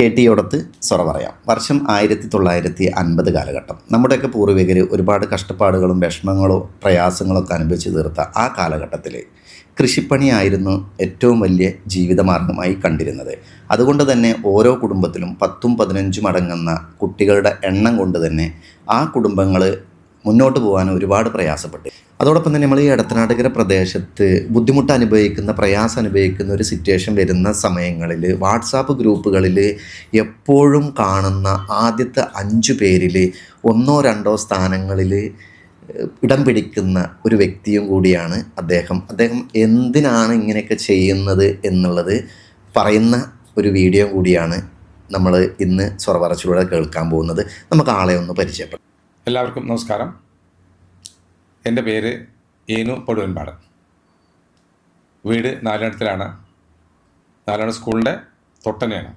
K ടിയോടത്ത് സൊറ പറയാം. വർഷം ആയിരത്തി തൊള്ളായിരത്തി അൻപത് കാലഘട്ടം. നമ്മുടെയൊക്കെ പൂർവികർ ഒരുപാട് കഷ്ടപ്പാടുകളും വിഷമങ്ങളും പ്രയാസങ്ങളൊക്കെ അനുഭവിച്ച് തീർത്ത ആ കാലഘട്ടത്തിൽ കൃഷിപ്പണിയായിരുന്നു ഏറ്റവും വലിയ ജീവിതമാർഗമായി കണ്ടിരുന്നത്. അതുകൊണ്ട് തന്നെ ഓരോ കുടുംബത്തിലും പത്തും പതിനഞ്ചും അടങ്ങുന്ന കുട്ടികളുടെ എണ്ണം കൊണ്ട് തന്നെ ആ കുടുംബങ്ങൾ മുന്നോട്ട് പോകാൻ ഒരുപാട് പ്രയാസപ്പെട്ടു. അതോടൊപ്പം തന്നെ നമ്മൾ ഈ ഇടത്തനാട്ടുകര പ്രദേശത്ത് ബുദ്ധിമുട്ട് അനുഭവിക്കുന്ന പ്രയാസം അനുഭവിക്കുന്ന ഒരു സിറ്റുവേഷൻ വരുന്ന സമയങ്ങളിൽ വാട്സാപ്പ് ഗ്രൂപ്പുകളിൽ എപ്പോഴും കാണുന്ന ആദ്യത്തെ അഞ്ചു പേരിൽ ഒന്നോ രണ്ടോ സ്ഥാനങ്ങളിൽ ഇടം പിടിക്കുന്ന ഒരു വ്യക്തിയും കൂടിയാണ് അദ്ദേഹം. അദ്ദേഹം എന്തിനാണ് ഇങ്ങനെയൊക്കെ ചെയ്യുന്നത് എന്നുള്ളത് പറയുന്ന ഒരു വീഡിയോ കൂടിയാണ് നമ്മൾ ഇന്ന് സ്വർവറച്ചിലൂടെ കേൾക്കാൻ പോകുന്നത്. നമുക്ക് ആളെ ഒന്ന് പരിചയപ്പെടാം. എല്ലാവർക്കും നമസ്കാരം. എന്റെ പേര് ഏനു പടുവൻപാട് വീട് നാലിനടത്തിലാണ് നാലാണ് സ്കൂളിന്റെ തൊട്ടനെയാണ്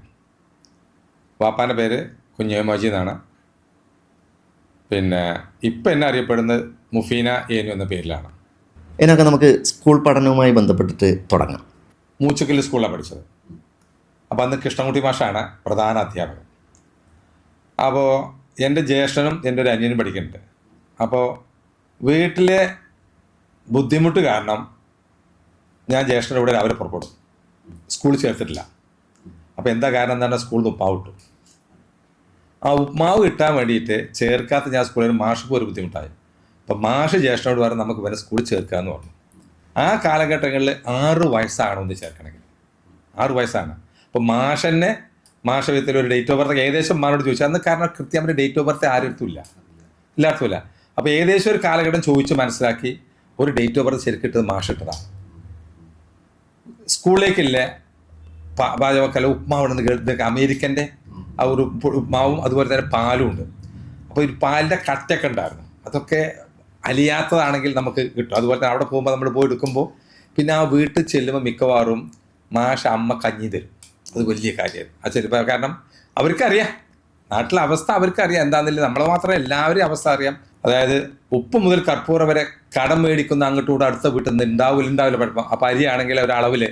വാപ്പാന്റെ പേര് കുഞ്ഞേമാജി എന്നാണ്. പിന്നെ ഇപ്പം എന്നെ അറിയപ്പെടുന്നത് മുഫീന ഏനു എന്ന പേരിലാണ്. എന്നൊക്കെ നമുക്ക് സ്കൂൾ പഠനവുമായി ബന്ധപ്പെട്ടിട്ട് തുടങ്ങാം. മൂച്ചക്കൽ സ്കൂളിലാണ് പഠിച്ചത്. അപ്പോൾ അന്ന് കൃഷ്ണൻകുട്ടി മാഷാണ് പ്രധാന അധ്യാപകൻ. അപ്പോൾ എന്റെ ജ്യേഷ്ഠനും എന്റെ ഒരു അനിയനും പഠിക്കുന്നുണ്ട്. അപ്പോൾ വീട്ടിലെ ബുദ്ധിമുട്ട് കാരണം ഞാൻ ജ്യേഷ്ഠന്റെ കൂടെ രാവിലെ പുറപ്പെടും. സ്കൂളിൽ ചേർത്തിട്ടില്ല. അപ്പോൾ എന്താ കാരണം എന്താണ് സ്കൂളിൽ ഉപ്പാവ് കിട്ടും ആ ഉപ്മാവ് കിട്ടാൻ വേണ്ടിയിട്ട് ചേർക്കാത്ത ഞാൻ സ്കൂളിൽ മാഷക്ക് ഒരു ബുദ്ധിമുട്ടായി. അപ്പം മാഷ് ജ്യേഷ്ഠനോട് പറഞ്ഞു നമുക്ക് വരെ സ്കൂളിൽ ചേർക്കുക ചേർക്കാമെന്ന് പറഞ്ഞു. ആ കാലഘട്ടങ്ങളിൽ ആറ് വയസ്സാണ് ഒന്ന് ചേർക്കണമെങ്കിൽ. ആറ് വയസ്സാണ്. അപ്പോൾ മാഷന്നെ മാഷ വിധത്തിൽ ഒരു ഡേറ്റ് ഓഫ് ബർത്ത് ഏകദേശം മാറോട് ചോദിച്ചു. അന്ന് കാരണം കൃത്യമായിട്ട് ഡേറ്റ് ഓഫ് ബർത്ത് ആരും എടുത്തില്ല. ഇല്ലാത്തല്ല അപ്പോൾ ഏകദേശം ഒരു കാലഘട്ടം ചോദിച്ച് മനസ്സിലാക്കി ഒരു ഡേറ്റ് ഓഫ് ബർത്ത് ശരിക്കിട്ടത് മാഷ് ഇട്ടതാണ് സ്കൂളിലേക്കില്ല പാചകക്കല ഉപ്മാവ് ഇതൊക്കെ അമേരിക്കന്റെ ആ ഒരു ഉപ്മാവും അതുപോലെ തന്നെ പാലും ഉണ്ട്. അപ്പോൾ ഒരു പാലിന്റെ കട്ടയൊക്കെ ഉണ്ടായിരുന്നു. അതൊക്കെ അലിയാത്തതാണെങ്കിൽ നമുക്ക് കിട്ടും. അതുപോലെ തന്നെ അവിടെ പോകുമ്പോൾ നമ്മൾ പോയി എടുക്കുമ്പോൾ പിന്നെ ആ വീട്ടിൽ ചെല്ലുമ്പോൾ മിക്കവാറും മാഷ അമ്മ കഞ്ഞി തരും. അത് വലിയ കാര്യമായിരുന്നു ആ ചെല്ലുമ്പോൾ കാരണം അവർക്കറിയാം. നാട്ടിലെ അവസ്ഥ അവർക്കറിയാം. എന്താണെന്നില്ല നമ്മളെ മാത്രമേ എല്ലാവരെയും അവസ്ഥ അറിയാം. അതായത് ഉപ്പ് മുതൽ കർപ്പൂരം വരെ കടം മേടിക്കുന്ന അങ്ങോട്ടും കൂടെ അടുത്ത വീട്ടിൽ നിന്ന് ഉണ്ടാവില്ല ഉണ്ടാവില്ല പഠിപ്പം അപ്പോൾ അരിയാണെങ്കിൽ ഒരളവിൽ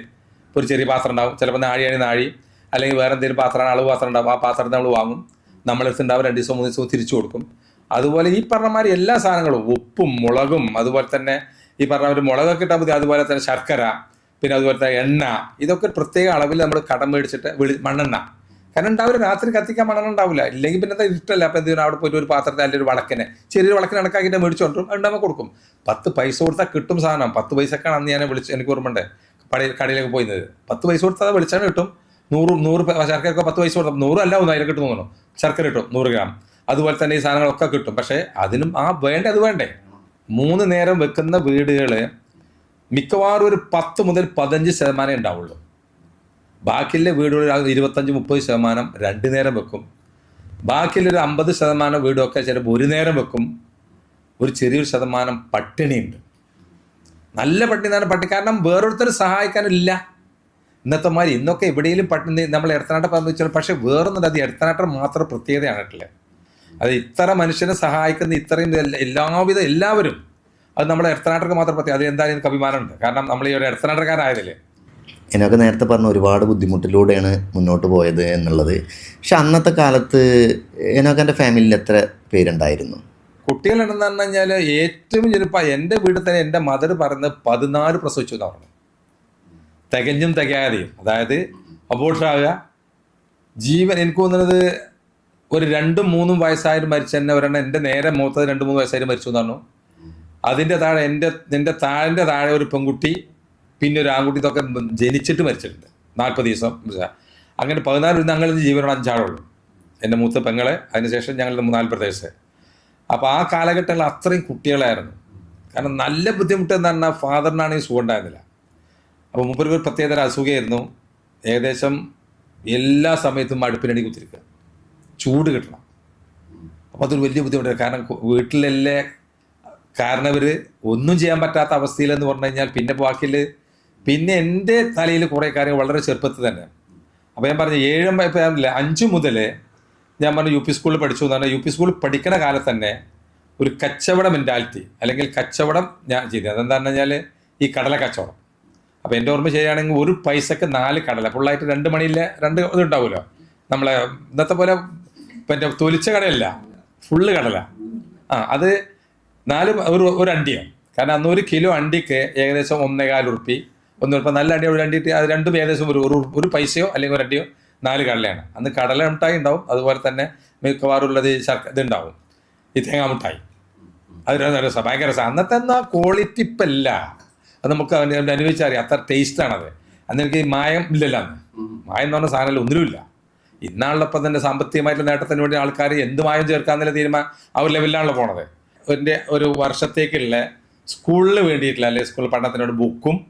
ഒരു ചെറിയ പാത്രം ഉണ്ടാവും. ചിലപ്പോൾ നാഴിയാണ് നാഴി അല്ലെങ്കിൽ വേറെ എന്തെങ്കിലും പാത്രമാണ് അളവ് പാത്രം ഉണ്ടാവും. ആ പാത്രത്തിൽ നമ്മൾ വാങ്ങും. നമ്മളെടുത്ത് ഉണ്ടാവും രണ്ട് ദിവസം മൂന്ന് ദിവസവും തിരിച്ചു കൊടുക്കും. അതുപോലെ ഈ പറഞ്ഞമാതിരി എല്ലാ സാധനങ്ങളും ഉപ്പും മുളകും അതുപോലെ തന്നെ ഈ പറഞ്ഞ ഒരു മുളകൊക്കെ ഇട്ടാൽ മതി. അതുപോലെ തന്നെ ശർക്കര പിന്നെ അതുപോലെ തന്നെ എണ്ണ. ഇതൊക്കെ ഒരു പ്രത്യേക അളവിൽ നമ്മൾ കടം മേടിച്ചിട്ട് വെളി മണ്ണെണ്ണ. കാരണം ഉണ്ടാവില്ല രാത്രി കത്തിക്കാൻ മണ്ണെണ്ണ ഉണ്ടാവില്ല ഇല്ലെങ്കിൽ പിന്നെ എന്താ ഇഷ്ടമല്ല. അപ്പം എന്തിനാ അവിടെ പോയിട്ട് ഒരു പാത്രത്തിൽ അല്ലെങ്കിൽ ഒരു വളക്കിനെ ചെറിയൊരു വളക്കിന് കണക്കാക്കിയിട്ട് മേടിച്ചോണ്ടും ഉണ്ടാകുമ്പോൾ കൊടുക്കും. പത്ത് പൈസ കൊടുത്താൽ കിട്ടും സാധനം. പത്ത് പൈസക്കാണ് അന്ന് ഞാൻ വിളിച്ച് എനിക്ക് ഓർമ്മയുണ്ട്. കടയിൽ കടയിലേക്ക് പോയിരുന്നത്. പത്ത് പൈസ കൊടുത്താൽ വെളിച്ചെണ്ണ കിട്ടും. നൂറ് നൂറ് ശർക്കരക്കോ പത്ത് പൈസ കൊടുത്താൽ നൂറ് അല്ല ഒന്ന് അതിൽ കിട്ടും തോന്നുന്നു. ശർക്കര കിട്ടും നൂറ് ഗ്രാം. അതുപോലെ തന്നെ ഈ സാധനങ്ങളൊക്കെ കിട്ടും. പക്ഷേ അതിനും ആ വേണ്ടത് അത് വേണ്ടേ. മൂന്ന് നേരം വെക്കുന്ന വീടുകൾ മിക്കവാറും ഒരു പത്ത് മുതൽ പതിനഞ്ച് ശതമാനമേ ഉണ്ടാവുള്ളൂ. ബാക്കിയുള്ള വീടുകളിൽ ഇരുപത്തഞ്ച് മുപ്പത് ശതമാനം രണ്ട് നേരം വെക്കും. ബാക്കിയുള്ള ഒരു അമ്പത് ശതമാനം വീടൊക്കെ ചിലപ്പോൾ ഒരു നേരം വെക്കും. ഒരു ചെറിയൊരു ശതമാനം പട്ടിണിയുണ്ട്. നല്ല പട്ടിണി തന്നെ പട്ടിണി കാരണം വേറൊരുത്തരും സഹായിക്കാനില്ല. ഇന്നത്തെ മാതിരി ഇന്നൊക്കെ എവിടെയെങ്കിലും പട്ടിണി നമ്മൾ ഇടത്തനാട്ടം പറഞ്ഞു വെച്ചാൽ പക്ഷേ വേറൊന്നും അത് എടുത്തനാട്ടം മാത്രം പ്രത്യേകതയാണിട്ടില്ലേ അത് ഇത്ര മനുഷ്യനെ സഹായിക്കുന്ന ഇത്രയും എല്ലാ- എല്ലാവിധ എല്ലാവരും അത് നമ്മുടെ എർത്തനാട്ടർക്ക് മാത്രം പ്രത്യേകം അത് എന്തായാലും എനിക്ക് അഭിമാനമുണ്ട്. കാരണം നമ്മൾ ഈ ഒരു എർത്തനാട്ടർക്കാരായതല്ലേ എന്നൊക്കെ നേരത്തെ പറഞ്ഞ ഒരുപാട് ബുദ്ധിമുട്ടിലൂടെയാണ് മുന്നോട്ട് പോയത് എന്നുള്ളത്. പക്ഷെ അന്നത്തെ കാലത്ത് എന്നൊക്കെ എന്റെ ഫാമിലിയിൽ എത്ര പേരുണ്ടായിരുന്നു? കുട്ടികളുണ്ടെന്ന് പറഞ്ഞു കഴിഞ്ഞാൽ ഏറ്റവും ചെറുപ്പം എന്റെ വീട്ടിൽ തന്നെ എന്റെ മദർ പറയുന്നത് പതിനാല് പ്രസവിച്ചു എന്ന് പറഞ്ഞു തികഞ്ഞും തികയാതെയും. അതായത് അബോഷാവുക ജീവൻ എനിക്ക് തോന്നുന്നത് ഒരു രണ്ടും മൂന്നും വയസ്സായിട്ട് മരിച്ച തന്നെ ഒരെണ്ണം എന്റെ നേരെ മൂത്തത് രണ്ട് മൂന്ന് വയസ്സായിട്ട് മരിച്ചു എന്ന് പറഞ്ഞു അതിന്റെ താഴെ എന്റെ എന്റെ താഴെ താഴെ ഒരു പെൺകുട്ടി പിന്നെ ഒരു ആൺകുട്ടി ഇതൊക്കെ ജനിച്ചിട്ട് മരിച്ചിട്ടുണ്ട്. നാൽപ്പത് ദിവസം അങ്ങനെ പതിനാല് ഞങ്ങളിൽ ജീവനോട് അഞ്ചാളുള്ളൂ. എന്റെ മൂത്ത പെങ്ങളെ അതിനുശേഷം ഞങ്ങളുടെ നാൽപ്പത് വയസ്സ്. അപ്പോൾ ആ കാലഘട്ടങ്ങളിൽ അത്രയും കുട്ടികളായിരുന്നു. കാരണം നല്ല ബുദ്ധിമുട്ട് എന്ന് പറഞ്ഞാൽ ഫാദറിനാണെങ്കിൽ സുഖം ഉണ്ടായിരുന്നില്ല. അപ്പോൾ മുമ്പൊരു ഒരു പ്രത്യേകതര അസുഖമായിരുന്നു. ഏകദേശം എല്ലാ സമയത്തും അടുപ്പിനടി കുത്തിരിക്കുക. ചൂട് കിട്ടണം. അപ്പോൾ അതൊരു വലിയ ബുദ്ധിമുട്ടാണ്. കാരണം വീട്ടിലെല്ലാം കാരണം ഇവർ ഒന്നും ചെയ്യാൻ പറ്റാത്ത അവസ്ഥയിലെന്ന് പറഞ്ഞു കഴിഞ്ഞാൽ പിന്നെ ബാക്കിൽ പിന്നെ എന്റെ തലയിൽ കുറേ കാര്യങ്ങൾ വളരെ ചെറുപ്പത്തിൽ തന്നെ. അപ്പോൾ ഞാൻ പറഞ്ഞു ഏഴും പറഞ്ഞില്ല അഞ്ചു മുതൽ ഞാൻ പറഞ്ഞു യു പി സ്കൂളിൽ പഠിച്ചു എന്ന് പറഞ്ഞാൽ യു പി സ്കൂളിൽ പഠിക്കുന്ന കാലത്ത് തന്നെ ഒരു കച്ചവട മെന്റാലിറ്റി അല്ലെങ്കിൽ കച്ചവടം ഞാൻ ചെയ്തത്. അതെന്താണെന്ന് പറഞ്ഞാൽ ഈ കടല കച്ചവടം. അപ്പോൾ എന്റെ ഓർമ്മ ശരിയാണെങ്കിൽ ഒരു പൈസക്ക് നാല് കടല ഫുള്ളായിട്ട് രണ്ട് മണിയിലെ രണ്ട് ഇതുണ്ടാവുമല്ലോ നമ്മളെ ഇന്നത്തെ പോലെ പിന്നെ തൊലിച്ച കടയല്ല ഫുള്ള് കടല. ആ അത് നാല് ഒരു ഒരു അണ്ടിയാണ്. കാരണം അന്ന് ഒരു കിലോ അണ്ടിക്ക് ഏകദേശം ഒന്നേകാൽ ഉറുപ്പി. ഒന്ന് ഇപ്പം നല്ല അണ്ടി ഒരു അണ്ടിട്ട് അത് രണ്ടും ഏകദേശം ഒരു ഒരു പൈസയോ അല്ലെങ്കിൽ ഒരു അണ്ടിയോ നാല് കടലയാണ്. അന്ന് കടല മിഠായി ഉണ്ടാവും. അതുപോലെ തന്നെ മിക്കവാറും ഉള്ളത് ഈ ശർക്ക ഇതുണ്ടാവും ഈ തേങ്ങാ മിഠായി. അത് രസം ഭയങ്കര രസം. അന്നത്തെ എന്നാ ക്വാളിറ്റി ഇപ്പം ഇല്ല. അത് നമുക്ക് അവന് അനുഭവിച്ചറിയാം അത്ര ടേസ്റ്റാണത് അന്ന് എനിക്ക് മായം ഇല്ലല്ലോ അന്ന്. മായം എന്ന് പറഞ്ഞ സാധനമല്ല ഒന്നിലുമില്ല. ഇന്നാളിലപ്പം തന്നെ സാമ്പത്തികമായിട്ടുള്ള നേട്ടത്തിന് വേണ്ടി ആൾക്കാർ എന്ത് മായം ചേർക്കാന്നുള്ള തീരുമാനം ആ ഒരു ലെവലിലാണല്ലോ പോണത്. എന്റെ ഒരു വർഷത്തേക്കുള്ള സ്കൂളിന് വേണ്ടിയിട്ടില്ല അല്ലെങ്കിൽ സ്കൂൾ പഠനത്തിനോട് ബുക്കും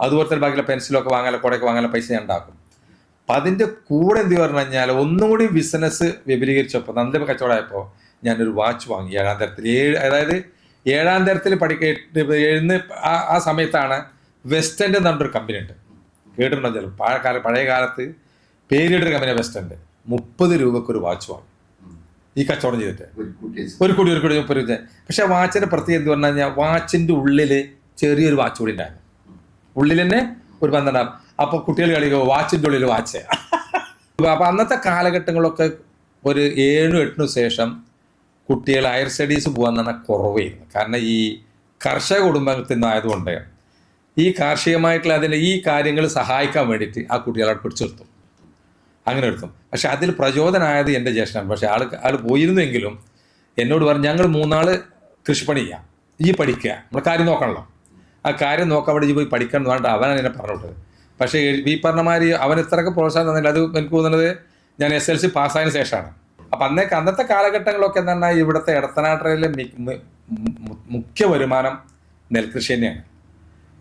അതുപോലെ തന്നെ ബാക്കിയുള്ള പെൻസിലൊക്കെ വാങ്ങാൻ കുടയൊക്കെ വാങ്ങാൻ പൈസ ഉണ്ടാക്കും. അപ്പം അതിന്റെ കൂടെ എന്ത് പറഞ്ഞു കഴിഞ്ഞാൽ ഒന്നും കൂടി ബിസിനസ് വിപുലീകരിച്ചപ്പോൾ നന്ദി കച്ചവടമായപ്പോൾ ഞാനൊരു വാച്ച് വാങ്ങി ഏഴാം തരത്തിൽ. ഏഴ് അതായത് ഏഴാം തരത്തിൽ പഠിക്കേട്ട് എഴുന്ന് ആ ആ സമയത്താണ് വെസ്റ്റന്റെ എന്ന് പറഞ്ഞൊരു കമ്പനി ഉണ്ട്. കേട്ടിട്ടുണ്ടോ? ചിലപ്പോൾ പഴയ കാല പഴയ കാലത്ത് പേരിട്ടൊരു കമ്പനി വെസ്റ്റന്റെ മുപ്പത് രൂപക്ക് ഒരു വാച്ച് വാങ്ങി. ഈ കച്ചവടം ചെയ്തിട്ട്. ഒരു കോടി ഒരു കോടി മുപ്പത് രൂപ പക്ഷെ വാച്ചിന്റെ പ്രത്യേകത എന്ന് പറഞ്ഞു കഴിഞ്ഞാൽ വാച്ചിന്റെ ഉള്ളിൽ ചെറിയൊരു വാച്ച് കൂടി ഉണ്ടായിരുന്നു. ഉള്ളിൽ തന്നെ ഒരു പന്ത്രണ്ടാം അപ്പൊ കുട്ടികൾ കളിക്കുക വാച്ചിന്റെ ഉള്ളിൽ വാച്ച്. അപ്പൊ അന്നത്തെ കാലഘട്ടങ്ങളൊക്കെ ഒരു ഏഴും എട്ടിനു ശേഷം കുട്ടികൾ ഹയർ സ്റ്റഡീസ് പോകാൻ തന്നെ കുറവായിരുന്നു. കാരണം ഈ കർഷക കുടുംബത്തിൽ നിന്നായതുകൊണ്ട് ഈ കാർഷികമായിട്ടുള്ള അതിന്റെ ഈ കാര്യങ്ങൾ സഹായിക്കാൻ വേണ്ടിയിട്ട് ആ കുട്ടികളെ പിടിച്ചു നിർത്തും അങ്ങനെ എടുക്കും. പക്ഷെ അതിൽ പ്രചോദനമായത് എന്റെ ജ്യേഷ്ഠനാണ്. പക്ഷെ ആൾ ആൾ പോയിരുന്നെങ്കിലും എന്നോട് പറഞ്ഞു ഞങ്ങൾ മൂന്നാൾ കൃഷിപ്പണി ചെയ്യാം. ഈ പഠിക്കുക. നമ്മൾ കാര്യം നോക്കണല്ലോ. ആ കാര്യം നോക്കാൻ വേണ്ടി പോയി പഠിക്കണം എന്ന് പറഞ്ഞിട്ട് അവനാണ് എന്നെ പറഞ്ഞു വിട്ടത് പക്ഷേ ഈ പറഞ്ഞമാതിരി അവൻ ഇത്രയൊക്കെ പ്രോത്സാഹനം തന്നില്ല. അത് എനിക്ക് തോന്നുന്നത് ഞാൻ എസ് എൽ സി പാസ്സായതിനു ശേഷമാണ്. അപ്പം അന്നേക്ക് അന്നത്തെ കാലഘട്ടങ്ങളൊക്കെ എന്താണ് ഇവിടുത്തെ ഇടത്തനാട്ടയിലെ മുഖ്യ വരുമാനം നെൽകൃഷി തന്നെയാണ്.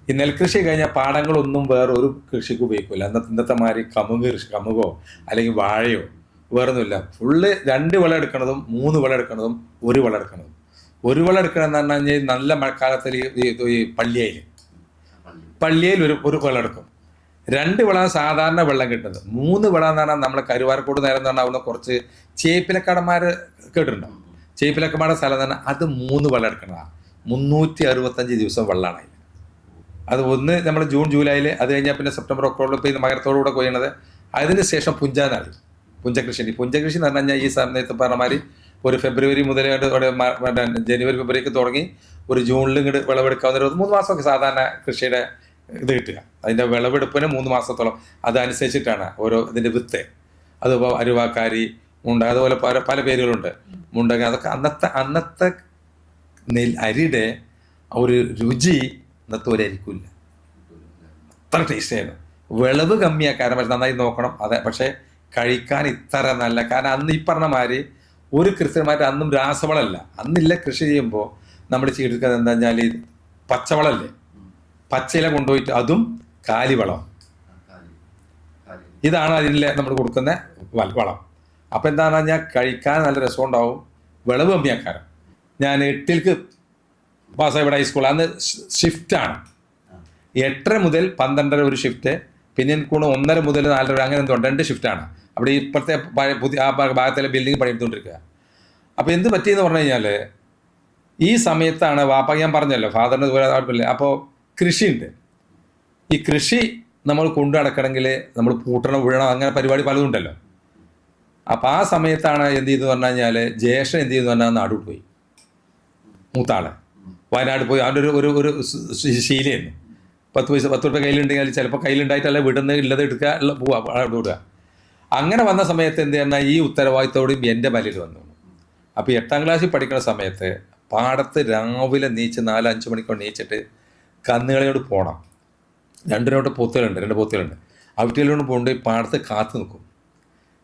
ഈ നെൽകൃഷി കഴിഞ്ഞാൽ പാടങ്ങളൊന്നും വേറെ ഒരു കൃഷിക്ക് ഉപയോഗിക്കില്ല അന്നത്തെ ഇന്നത്തെ മാതിരി കമുക് കൃഷി കമുകോ അല്ലെങ്കിൽ വാഴയോ വേറൊന്നുമില്ല. ഫുള്ള് രണ്ട് വിള എടുക്കണതും മൂന്ന് വിള എടുക്കണതും ഒരു വിള എടുക്കണതും. ഒരു വിള എടുക്കണമെന്ന് പറഞ്ഞു കഴിഞ്ഞാൽ നല്ല മഴക്കാലത്തിൽ ഈ പള്ളിയയിൽ പള്ളിയയിൽ ഒരു ഒരു വിള എടുക്കും. രണ്ട് വിള സാധാരണ വെള്ളം കിട്ടുന്നത്. മൂന്ന് വിള എന്ന് പറഞ്ഞാൽ നമ്മൾ കരുവാരക്കോട് നേരം എന്ന് പറഞ്ഞാൽ അവിടെ കുറച്ച് ചേപ്പിലക്കടന്മാർ കേട്ടിട്ടുണ്ടാവും ചേപ്പിലക്കമാരുടെ സ്ഥലം തന്നെ അത് മൂന്ന് വിള എടുക്കണതാണ്. മുന്നൂറ്റി അറുപത്തഞ്ച് ദിവസം വെള്ളമാണ്. അത് ഒന്ന് നമ്മൾ ജൂൺ ജൂലൈയിൽ അത് കഴിഞ്ഞാൽ പിന്നെ സെപ്റ്റംബർ ഒക്ടോബറിൽ പിന്നെ മകരത്തോടു മകരത്തോടുകൂടെ കൊയ്യണത്. അതിന് ശേഷം പുഞ്ചാനാളി പുഞ്ചകൃഷി പുഞ്ചകൃഷി എന്ന് പറഞ്ഞു കഴിഞ്ഞാൽ ഈ സമയത്ത് പറഞ്ഞമാതിരി ഒരു ഫെബ്രുവരി മുതൽ ജനുവരി ഫെബ്രുവരിക്ക് തുടങ്ങി ഒരു ജൂണിൽ ഇങ്ങോട്ട് വിളവെടുക്കാവുന്ന ഒരു മൂന്ന് മാസമൊക്കെ സാധാരണ കൃഷിയുടെ ഇത് കിട്ടുക. അതിന്റെ വിളവെടുപ്പിന് മൂന്ന് മാസത്തോളം അതനുസരിച്ചിട്ടാണ് ഓരോ ഇതിന്റെ വിത്ത്. അതിപ്പോൾ അരുവാക്കാരി മുണ്ട അതുപോലെ പല പല പേരുകളുണ്ട്. മുണ്ടക അതൊക്കെ അന്നത്തെ അന്നത്തെ നെൽ അരിയുടെ ഒരു രുചി ഇന്നത്തെ ഒരു അരിക്കില്ല അത്ര ടേസ്റ്റ് ആയിരുന്നു. വിളവ് കമ്മിയാക്കാരം പക്ഷെ നന്നായി നോക്കണം. അതെ പക്ഷെ കഴിക്കാൻ ഇത്ര നല്ല കാരണം അന്ന് ഈ പറഞ്ഞ മാതിരി ഒരു കൃത്യമായിട്ട് അന്നും രാസവളമല്ല. അന്നില്ല കൃഷി ചെയ്യുമ്പോൾ നമ്മൾ ചെയ്തെടുക്കുന്നത് എന്താ പറഞ്ഞാൽ പച്ചവളല്ലേ പച്ചയില കൊണ്ടുപോയിട്ട് അതും കാലിവളം. ഇതാണ് അതിലെ നമ്മൾ കൊടുക്കുന്ന വളം. അപ്പം എന്താണെന്ന് പറഞ്ഞാൽ കഴിക്കാൻ നല്ല രസമുണ്ടാവും. വിളവ് കമ്മിയാക്കാരം. ഞാൻ എട്ടിൽക്ക് പാസ്സായി ഇവിടെ ഹൈസ്കൂൾ അന്ന് ഷിഫ്റ്റാണ് എട്ടര മുതൽ പന്ത്രണ്ടര ഒരു ഷിഫ്റ്റ് പിന്നെ കൂടെ ഒന്നര മുതൽ നാലര അങ്ങനെ എന്തോ. രണ്ട് ഷിഫ്റ്റാണ് അവിടെ ഇപ്പോഴത്തെ പുതിയ ആ ഭാഗത്തിലെ ബിൽഡിംഗ് പണിയെടുത്തുകൊണ്ടിരിക്കുക. അപ്പോൾ എന്ത് പറ്റിയെന്ന് പറഞ്ഞു കഴിഞ്ഞാൽ ഈ സമയത്താണ് വാപ്പ ഞാൻ പറഞ്ഞല്ലോ ഫാദറിന്റെ ദൂരെ കുഴപ്പമില്ല അപ്പോൾ കൃഷിയുണ്ട്. ഈ കൃഷി നമ്മൾ കൊണ്ടു നടക്കണമെങ്കിൽ നമ്മൾ പൂട്ടണം വീഴണം അങ്ങനെ പരിപാടി പലതും ഉണ്ടല്ലോ. അപ്പോൾ ആ സമയത്താണ് എന്ത് ചെയ്തെന്ന് പറഞ്ഞു കഴിഞ്ഞാൽ ജ്യേഷ്ഠൻ എന്ത് ചെയ്തു പറഞ്ഞാൽ നാടോട്ട് പോയി മൂത്താൾ. വയനാട് പോയി അവന്റെ ഒരു ഒരു ഒരു ശീലമായിരുന്നു പത്ത് പൈസ പത്ത് റുപ്യ കയ്യിലുണ്ടെങ്കിൽ ചിലപ്പോൾ കയ്യിലുണ്ടായിട്ടല്ല വിടുന്ന ഉള്ളത് എടുക്കുക പോവുക അവിടെ വിടുക. അങ്ങനെ വന്ന സമയത്ത് എന്ത് പറഞ്ഞാൽ ഈ ഉത്തരവാദിത്തോടെയും എന്റെ മലയിൽ വന്നു. അപ്പോൾ എട്ടാം ക്ലാസ്സിൽ പഠിക്കുന്ന സമയത്ത് പാടത്ത് രാവിലെ നീച്ച് നാല് അഞ്ച് മണിക്കൂർ നീച്ചിട്ട് കന്നുകളിയോട് പോകണം രണ്ടിനോട്ട് പൊത്തുകളുണ്ട് രണ്ട് പൊത്തുകളുണ്ട്. അവറ്റിലോട്ട് കൊണ്ടുപോയി പാടത്ത് കാത്തു നിൽക്കും.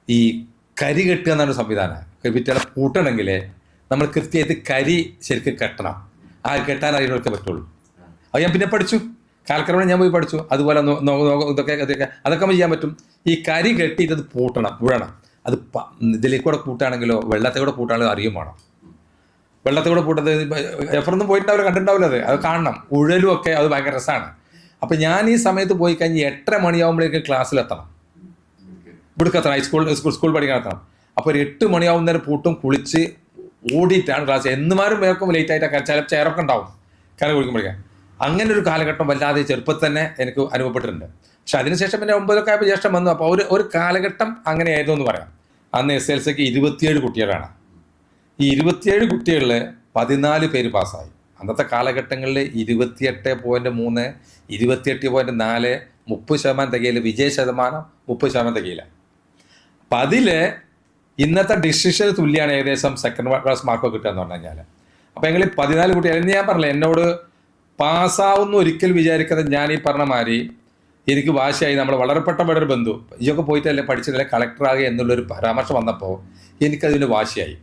ഈ കരി കെട്ടുക എന്നൊരു സംവിധാനം. വിറ്റാലെ പൂട്ടണമെങ്കിൽ നമ്മൾ കൃത്യമായിട്ട് കരി ശരിക്കും കെട്ടണം. ആ കെട്ടാൻ അറിയുന്നവർക്ക് പറ്റുള്ളൂ. അത് ഞാൻ പിന്നെ പഠിച്ചു. കാലക്രമേണ ഞാൻ പോയി പഠിച്ചു. അതുപോലെ ഇതൊക്കെ ഇതൊക്കെ അതൊക്കെ ചെയ്യാൻ പറ്റും. ഈ കരി കെട്ടിയിട്ട് അത് പൂട്ടണം വീഴണം അത് ഇതിലേക്ക് കൂടെ കൂട്ടാണെങ്കിലോ വെള്ളത്തെ കൂടെ കൂട്ടാണെങ്കിലോ അറിയും വേണം. വെള്ളത്തെ കൂടെ പൂട്ടത് എഫറൊന്നും പോയിട്ടുണ്ടാവില്ല കണ്ടിട്ടുണ്ടാവില്ല അത്. അത് കാണണം. ഉഴലും ഒക്കെ അത് ഭയങ്കര രസമാണ് അപ്പം ഞാൻ ഈ സമയത്ത് പോയി കഴിഞ്ഞ് എട്ടര മണിയാകുമ്പോഴേക്ക് ക്ലാസ്സിലെത്തണം. ഇവിടേക്ക് എത്തണം. ഹൈസ്കൂൾ സ്കൂൾ സ്കൂൾ പഠിക്കാൻ എത്തണം. അപ്പോൾ ഒരു എട്ട് മണിയാവുന്നേരം പൂട്ടും കുളിച്ച് ഓടിയിട്ടാണ് ക്ലാസ് എന്നുമാരും പേർക്കും ലേറ്റ് ആയിട്ടൊക്കെ ചില ചെയറൊക്കെ ഉണ്ടാവും. കര കുളിക്കുമ്പോഴേക്കാം അങ്ങനെ ഒരു കാലഘട്ടം വല്ലാതെ ചെറുപ്പത്തിൽ തന്നെ എനിക്ക് അനുഭവപ്പെട്ടിട്ടുണ്ട്. പക്ഷെ അതിനുശേഷം പിന്നെ ഒമ്പതൊക്കെ ആയപ്പോൾ ജ്യേഷ്ഠം വന്നു. അപ്പോൾ ഒരു ഒരു കാലഘട്ടം അങ്ങനെയായിരുന്നു എന്ന് പറയാം. അന്ന് എസ് എൽ സിക്ക് ഇരുപത്തിയേഴ് കുട്ടികളാണ്. ഈ ഇരുപത്തിയേഴ് കുട്ടികളിൽ പതിനാല് പേര് പാസ്സായി. അന്നത്തെ കാലഘട്ടങ്ങളിൽ ഇരുപത്തിയെട്ട് പോയിന്റ് മൂന്ന് ഇരുപത്തിയെട്ട് പോയിന്റ് നാല് മുപ്പത് ശതമാനം തികയില്ല. വിജയ ശതമാനം മുപ്പത് ശതമാനം തികയില്ല. അപ്പം അതിൽ ഇന്നത്തെ ഡിസിഷൻ തുല്യമാണ് ഏകദേശം സെക്കൻഡ് ക്ലാസ് മാർക്ക് കിട്ടുക എന്ന് പറഞ്ഞു കഴിഞ്ഞാൽ അപ്പോൾ ഞങ്ങൾ പതിനാല് കുട്ടികൾ എന്ന് ഞാൻ പറഞ്ഞില്ല എന്നോട് പാസ്സാവുന്ന ഒരിക്കൽ വിചാരിക്കാതെ ഞാൻ ഈ പറഞ്ഞ മാതിരി എനിക്ക് വാശിയായി. നമ്മൾ വളരെ പെട്ടെന്ന് ഒരു ബന്ധു. ഇതൊക്കെ പോയിട്ടല്ലേ പഠിച്ചിട്ടല്ലേ കളക്ടറാകുക എന്നുള്ളൊരു പരാമർശം വന്നപ്പോൾ എനിക്കതിന് വാശിയായി.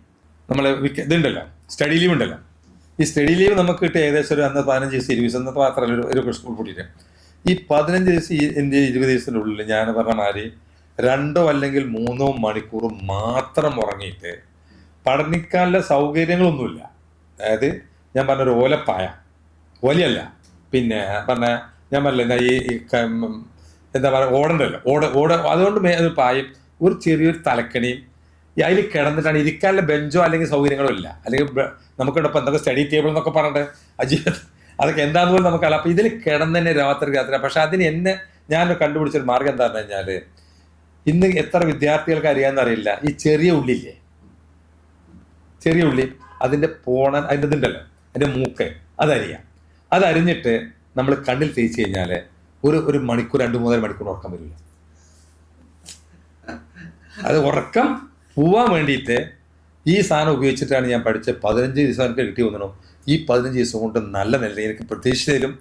നമ്മൾ ഇതുണ്ടല്ലോ സ്റ്റഡി ലീവ് ഉണ്ടല്ലോ. ഈ സ്റ്റഡി ലീവ് നമുക്ക് കിട്ടിയ ഏകദേശം ഒരു അന്ന് പതിനഞ്ച് ദിവസം ഇരുപത് ദിവസം മാത്രമല്ല ഒരു സ്കൂൾ കൂട്ടിയിട്ട് ഈ പതിനഞ്ച് ദിവസം എന്റെ ഇരുപത് ദിവസത്തിന്റെ ഉള്ളിൽ ഞാൻ പറഞ്ഞ മാതിരി രണ്ടോ അല്ലെങ്കിൽ മൂന്നോ മണിക്കൂർ മാത്രം ഉറങ്ങിയിട്ട് പഠനിക്കാനുള്ള സൗകര്യങ്ങളൊന്നുമില്ല. അതായത് ഞാൻ പറഞ്ഞൊരു ഓലപ്പായ. ഓലയല്ല പിന്നെ പറഞ്ഞ ഞാൻ പറഞ്ഞില്ല ഈ എന്താ പറയുക ഓടണ്ടല്ലോ. ഓട ഓട അതുകൊണ്ട് മേ ഒരു പായും. ഒരു ചെറിയൊരു തലക്കണിയും. അതിൽ കിടന്നിട്ടാണ് ഇരിക്കാനുള്ള ബെഞ്ചോ അല്ലെങ്കിൽ സൗകര്യങ്ങളോ ഇല്ല. അല്ലെങ്കിൽ നമുക്ക് നമുക്കിവിടെ ഇപ്പം എന്തൊക്കെ സ്റ്റഡി ടേബിൾ എന്നൊക്കെ പറഞ്ഞിട്ട് അജീ അതൊക്കെ എന്താന്ന് പോലും നമുക്കല്ല അപ്പം ഇതിൽ കിടന്ന് തന്നെ രാത്രി രാത്രി. പക്ഷെ അതിന് എന്നെ ഞാൻ കണ്ടുപിടിച്ചൊരു മാർഗം എന്താണെന്ന് കഴിഞ്ഞാൽ ഇന്ന് എത്ര വിദ്യാർത്ഥികൾക്ക് അറിയാമെന്ന് അറിയില്ല. ഈ ചെറിയ ഉള്ളില്ലേ? ചെറിയ ഉള്ളി അതിന്റെ പോണൻ അതിന്റെ ഇതുണ്ടല്ലോ അതിന്റെ മൂക്ക് അതറിയാം അതരിഞ്ഞിട്ട് നമ്മൾ കണ്ണിൽ തേച്ച് കഴിഞ്ഞാൽ ഒരു ഒരു മണിക്കൂർ രണ്ട് മൂന്നര മണിക്കൂർ ഉറക്കം വരില്ല. അത് ഉറക്കം പോവാൻ വേണ്ടിയിട്ട് ഈ സാധനം ഉപയോഗിച്ചിട്ടാണ് ഞാൻ പഠിച്ചത് പതിനഞ്ച് ദിവസം എനിക്ക് കിട്ടി വന്നു ഈ പതിനഞ്ച് ദിവസം കൊണ്ട് നല്ല നില എനിക്ക് പ്രതീക്ഷിച്ചതിലും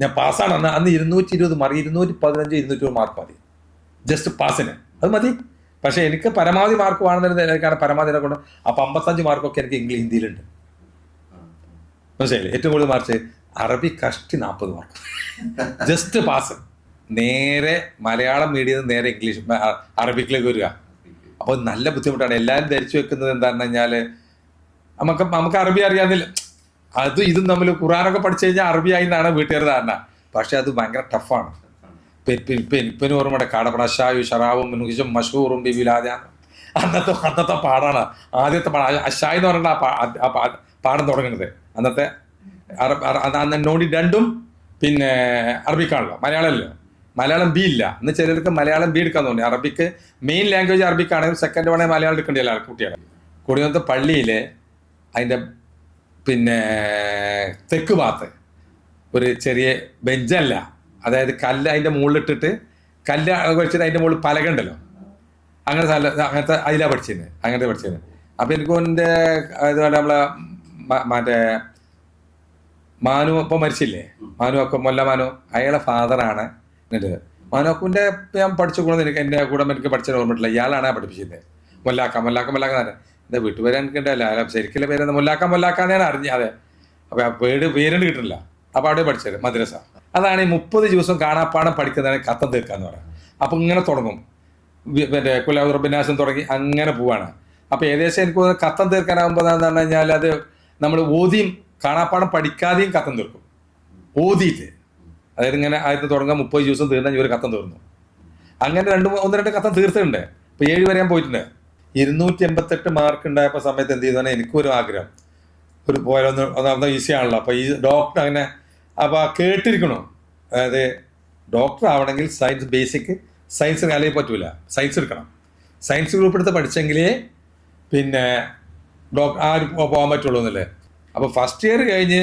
ഞാൻ പാസ്സാണ്. അന്ന് അന്ന് ഇരുന്നൂറ്റി ഇരുപത് മാർക്ക് ഇരുന്നൂറ്റി പതിനഞ്ച് ഇരുന്നൂറ്റി മാർക്ക് മതി. ജസ്റ്റ് പാസിന് അത് മതി. പക്ഷേ എനിക്ക് പരമാവധി മാർക്ക് വേണമെന്ന് എനിക്കാണ് പരമാവധി കൊണ്ട് അപ്പം അമ്പത്തഞ്ച് മാർക്കൊക്കെ എനിക്ക് ഇംഗ്ലീഷ് ഹിന്ദിയിലുണ്ട്. മനസ്സിലായില്ലേ? ഏറ്റവും കൂടുതൽ മാർച്ച് അറബി കഷ്ടി നാൽപ്പത് മാർക്ക് ജസ്റ്റ് പാസ് നേരെ മലയാളം മീഡിയം നേരെ ഇംഗ്ലീഷ് അറബിക്കിലേക്ക് വരിക. അപ്പോൾ നല്ല ബുദ്ധിമുട്ടാണ്. എല്ലാവരും ധരിച്ചു വെക്കുന്നത് എന്താണെന്ന് കഴിഞ്ഞാൽ നമുക്ക് നമുക്ക് അറബി അറിയാമെന്നില്ല അത് ഇതും തമ്മിൽ ഖുറാനൊക്കെ പഠിച്ചു കഴിഞ്ഞാൽ അറബി ആയി എന്നാണ് വീട്ടുകാർ ധാരണ. പക്ഷെ അത് ഭയങ്കര ടഫാണ് പെരുപ്പിന് ഓർമ്മയുടെ കാടപ്പട ഷായു ഷറാവും മുനുകിശും മഷൂറും ബിബിലാദ അന്നത്തെ അന്നത്തെ പാടാണ്. ആദ്യത്തെ പാട അഷായ് എന്ന് പറഞ്ഞാൽ ആ പാടം തുടങ്ങുന്നത്. അന്നത്തെ അന്ന് നോടി രണ്ടും പിന്നെ അറബിക്കാണല്ലോ. മലയാളമല്ലോ? മലയാളം ബി ഇല്ല. ഇന്ന് ചിലർക്ക് മലയാളം ബി എടുക്കാൻ തോന്നി. അറബിക്ക് മെയിൻ ലാംഗ്വേജ് അറബിക്കാണെങ്കിൽ സെക്കൻഡ് വേണേൽ മലയാളം എടുക്കേണ്ടിയല്ല കുട്ടികളെ കുടിയത്തെ പള്ളിയിൽ അതിന്റെ പിന്നെ തെക്ക് ഭാഗത്ത് ഒരു ചെറിയ ബെഞ്ചല്ല. അതായത് കല്ല് അതിന്റെ മുകളിലിട്ടിട്ട് കല്ല് വെച്ചിട്ട് അതിന്റെ മുകളിൽ പലകണ്ടല്ലോ അങ്ങനെ സ്ഥല അങ്ങനത്തെ അതിലാണ് പഠിച്ചിരുന്നത് അങ്ങനത്തെ പഠിച്ചിരുന്നത് അപ്പം എനിക്ക് എന്റെ അതുപോലെ നമ്മളെ മറ്റേ മാനു അപ്പം മരിച്ചില്ലേ? മാനു അക്കം മൊല്ല മാനു അയാളെ ഫാദറാണ് എന്നിട്ട് മാനു അക്കൂന്റെ ഞാൻ പഠിച്ചു കൂടെ എനിക്ക് എന്റെ കൂടെ എനിക്ക് പഠിച്ചത് ഓർമ്മയിട്ടില്ല ഇയാളാണ് പഠിപ്പിച്ചിരുന്നത് മൊല്ലാക്ക മൊല്ലാക്ക മൊല്ലാക്ക തന്നെ എന്റെ വീട്ടുപേരെ എനിക്ക് ഉണ്ടല്ല അല്ല ശരിക്കുള്ള പേര് മൊല്ലാക്ക മൊല്ലാക്കാന്നാണ് അറിഞ്ഞത് അതെ. അപ്പോൾ ആ പേര് പേരുണ്ട് കിട്ടുന്നില്ല. അപ്പോൾ അവിടെ പഠിച്ചത് മദ്രസ. അതാണ് ഈ മുപ്പത് ദിവസം കാണാപ്പാടം പഠിക്കുന്നതാണ് കത്തം തീർക്കാന്ന് പറയാം അപ്പോൾ ഇങ്ങനെ തുടങ്ങും. പിന്നെ കുലാബിനാശം തുടങ്ങി അങ്ങനെ പോവാണ്. അപ്പോൾ ഏകദേശം എനിക്ക് കത്തം തീർക്കാനാകുമ്പോൾ എന്താണെന്ന് പറഞ്ഞു കഴിഞ്ഞാൽ അത് നമ്മൾ ഓതിയും കാണാപ്പാടം പഠിക്കാതെയും കത്തം തീർക്കും. ഓതിയിട്ട്. അതായത് ഇങ്ങനെ ആദ്യത്തെ തുടങ്ങാൻ മുപ്പത് ദിവസം തീർന്നാൽ ഒരു കത്തം തീർന്നു. അങ്ങനെ രണ്ട് ഒന്ന് രണ്ട് കത്തം തീർത്തിട്ടുണ്ട്. ഇപ്പോൾ ഏഴ് വരെ ഞാൻ പോയിട്ടുണ്ട്. ഇരുന്നൂറ്റി എൺപത്തെട്ട് മാർക്ക് ഉണ്ടായപ്പോൾ സമയത്ത് എന്ത് ചെയ്തു? എനിക്കും ഒരു ആഗ്രഹം. ഒരു പോയാലൊന്ന് ഒന്നാമത് ഈസി ആണല്ലോ. അപ്പോൾ ഈ ഡോക്ടർ അങ്ങനെ അപ്പോൾ കേട്ടിരിക്കണോ? അതായത് ഡോക്ടർ ആവണമെങ്കിൽ സയൻസ് ബേസിക് സയൻസ് അല്ലെങ്കിൽ പറ്റൂല. സയൻസ് എടുക്കണം. സയൻസ് ഗ്രൂപ്പ് എടുത്ത് പഠിച്ചെങ്കിലേ പിന്നെ ഡോക്ടർ ആ പോകാൻ പറ്റുള്ളൂ എന്നല്ലേ? അപ്പോൾ ഫസ്റ്റ് ഇയർ കഴിഞ്ഞ്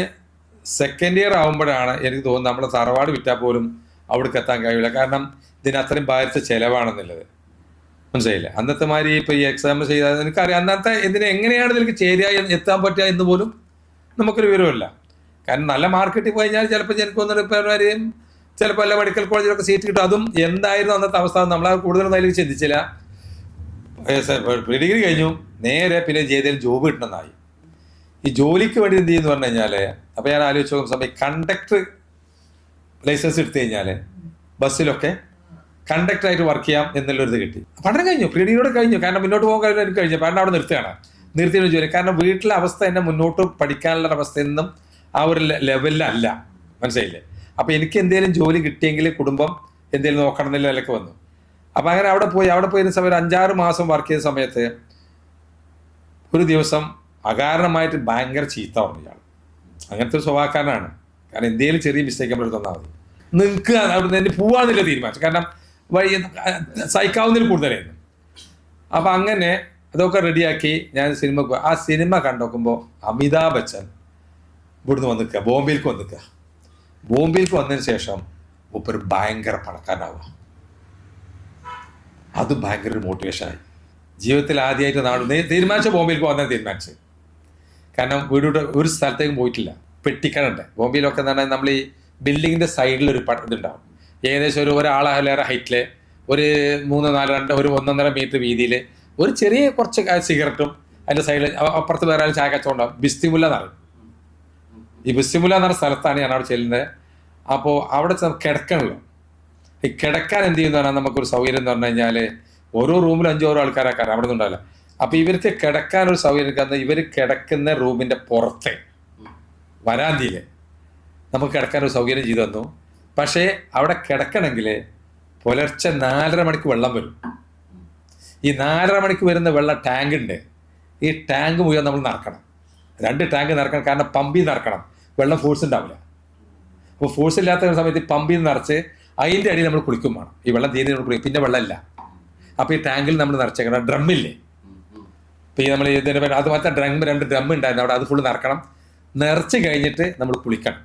സെക്കൻഡ് ഇയർ ആകുമ്പോഴാണ് എനിക്ക് തോന്നുന്നത് നമ്മളെ തറവാട് വിറ്റാൽ പോലും അവിടേക്ക് എത്താൻ കഴിയില്ല. കാരണം ഇതിന് അത്രയും ഭാരത ചിലവാണെന്നുള്ളത്. മനസ്സിലായില്ല? അന്നത്തെ മാതിരി ഇപ്പോൾ ഈ എക്സാം ചെയ്താൽ എനിക്കറിയാം അന്നത്തെ ഇതിന് എങ്ങനെയാണ് ഇതിലേക്ക് ചേരുക എത്താൻ പറ്റുക എന്ന് പോലും നമുക്കൊരു വിവരമില്ല കാരണം നല്ല മാർക്കറ്റിൽ പോയി കഴിഞ്ഞാൽ ചിലപ്പോൾ തോന്നുന്നു ഇപ്പോൾ ചിലപ്പോൾ എല്ലാ മെഡിക്കൽ കോളേജിലൊക്കെ സീറ്റ് കിട്ടും. അതും എന്തായിരുന്നു അന്നത്തെ അവസ്ഥ നമ്മൾ കൂടുതലൊന്നും അതിലേക്ക് ചിന്തിച്ചില്ല. ഡിഗ്രി കഴിഞ്ഞു. നേരെ പിന്നെ ചെയ്തതിൽ ജോബ് കിട്ടണമെന്നായി. ഈ ജോലിക്ക് വേണ്ടി എന്ത് ചെയ്യുന്നു പറഞ്ഞു കഴിഞ്ഞാൽ അപ്പോൾ ഞാൻ ആലോചിച്ച് നോക്കുന്ന സമയം കണ്ടക്ടർ ലൈസൻസ് എടുത്തു കഴിഞ്ഞാൽ ബസ്സിലൊക്കെ കണ്ടക്ടറായിട്ട് വർക്ക് ചെയ്യാം എന്നുള്ളൊരു ഇത് കിട്ടി. പഠനം കഴിഞ്ഞു. പ്രീ ഡിഗ്രിയോടെ കഴിഞ്ഞു. കാരണം മുന്നോട്ട് പോകാൻ കഴിഞ്ഞു. കാരണം അവിടെ നിർത്തുകയാണ്. നിർത്തിയ ജോലി. കാരണം വീട്ടിലെ അവസ്ഥ എന്നെ മുന്നോട്ട് പഠിക്കാനുള്ള അവസ്ഥയൊന്നും ആ ഒരു ലെവലിലല്ല മനസ്സിലായില്ലേ? അപ്പോൾ എനിക്ക് എന്തെങ്കിലും ജോലി കിട്ടിയെങ്കിൽ കുടുംബം എന്തെങ്കിലും നോക്കണം എന്നുള്ള നിലയ്ക്ക് വന്നു. അപ്പോൾ അങ്ങനെ അവിടെ പോയി അവിടെ പോയിരുന്ന സമയം അഞ്ചാറ് മാസം വർക്ക് ചെയ്ത സമയത്ത് ഒരു ദിവസം അകാരണമായിട്ട് ഭയങ്കര ചീത്ത പറഞ്ഞു ഇയാൾ. അങ്ങനത്തെ ഒരു സ്വഭാവക്കാരനാണ്. കാരണം എന്തെങ്കിലും ചെറിയ മിസ്റ്റേക്ക് നമ്മൾ തന്നാൽ മതി. നിൽക്കുക അവിടെ നിന്ന് പോവാന്നില്ല തീരുമാനിച്ചു. കാരണം വഴി സഹിക്കാവുന്നതിൽ കൂടുതലായിരുന്നു. അപ്പം അങ്ങനെ അതൊക്കെ റെഡിയാക്കി ഞാൻ സിനിമ ആ സിനിമ കണ്ടോക്കുമ്പോൾ അമിതാഭ് ബച്ചൻ ഇവിടുന്ന് വന്ന് നിൽക്കുക ബോംബെയിലേക്ക് വന്ന് നിൽക്കുക ബോംബെയിലേക്ക് വന്നതിന് ശേഷം മൂപ്പര് ഭയങ്കര പണക്കാരനാവുക. അത് ഭയങ്കര ഒരു മോട്ടിവേഷനായി ജീവിതത്തിൽ ആദ്യമായിട്ട് നാട് തീരുമാനിച്ച ബോംബെയിലേക്ക് വന്നാൽ തീരുമാനിച്ചത്? കാരണം വീടുകൂടെ ഒരു സ്ഥലത്തേക്കും പോയിട്ടില്ല. പെട്ടിക്കണുണ്ട് ബോംബെയിലൊക്കെ എന്ന് പറഞ്ഞാൽ നമ്മൾ ഈ ബിൽഡിങ്ങിന്റെ സൈഡിൽ ഒരു ഇതുണ്ടാവും. ഏകദേശം ഒരു ഒരാളേറെ ഹൈറ്റിൽ ഒരു മൂന്ന് നാല് രണ്ട് ഒരു ഒന്നൊന്നര മീറ്റർ വീതിയിൽ ഒരു ചെറിയ കുറച്ച് സിഗരറ്റും അതിന്റെ സൈഡിൽ അപ്പുറത്ത് വേറെ ചായ കച്ചവടം ഉണ്ടാവും. ബിസ്തിമുല്ല ഈ ബിസ്തിമുല്ല എന്ന് പറഞ്ഞ സ്ഥലത്താണ് ഞാൻ അവിടെ ചെല്ലുന്നത്. അപ്പോൾ അവിടെ കിടക്കണല്ലോ. ഈ കിടക്കാൻ എന്ത് ചെയ്യുന്ന പറഞ്ഞാൽ നമുക്കൊരു സൗകര്യം എന്ന് പറഞ്ഞു കഴിഞ്ഞാൽ ഓരോ റൂമിൽ അഞ്ചോ ഓരോ ആൾക്കാരൊക്കെ അവിടെ ഒന്നും ഉണ്ടാവില്ല. അപ്പൊ ഇവർക്ക് കിടക്കാൻ ഒരു സൗകര്യം കാരണം ഇവർ കിടക്കുന്ന റൂമിന്റെ പുറത്തെ വരാന്തിയിൽ നമുക്ക് കിടക്കാൻ ഒരു സൗകര്യം ചെയ്തു തന്നു. പക്ഷേ അവിടെ കിടക്കണമെങ്കിൽ പുലർച്ചെ നാലര മണിക്ക് വെള്ളം വരും. ഈ നാലര മണിക്ക് വരുന്ന വെള്ളം ടാങ്ക് ഉണ്ട് ഈ ടാങ്ക് മുഴുവൻ നമ്മൾ നിറക്കണം. രണ്ട് ടാങ്ക് നിറക്കണം. കാരണം പമ്പിൽ നിറക്കണം. വെള്ളം ഫോഴ്സ് ഉണ്ടാവില്ല. അപ്പോൾ ഫോഴ്സ് ഇല്ലാത്ത സമയത്ത് പമ്പിൽ നിറച്ച് അതിന്റെ അടിയിൽ നമ്മൾ കുളിക്കും വേണം. ഈ വെള്ളം തീരെ നമ്മൾ കുളിക്കും. പിന്നെ വെള്ളമില്ല. അപ്പോൾ ഈ ടാങ്കിൽ നമ്മൾ നിറച്ചേക്കണം. ഡ്രമ്മില്ലേ ഇപ്പം ഈ നമ്മൾ ഇതിന്റെ അത് മാത്രം ഡ്രം രണ്ട് ഡ്രം ഉണ്ടായിരുന്നു. അവിടെ അത് ഫുള്ള് നിറക്കണം. നിറച്ച് കഴിഞ്ഞിട്ട് നമ്മൾ കുളിക്കണം.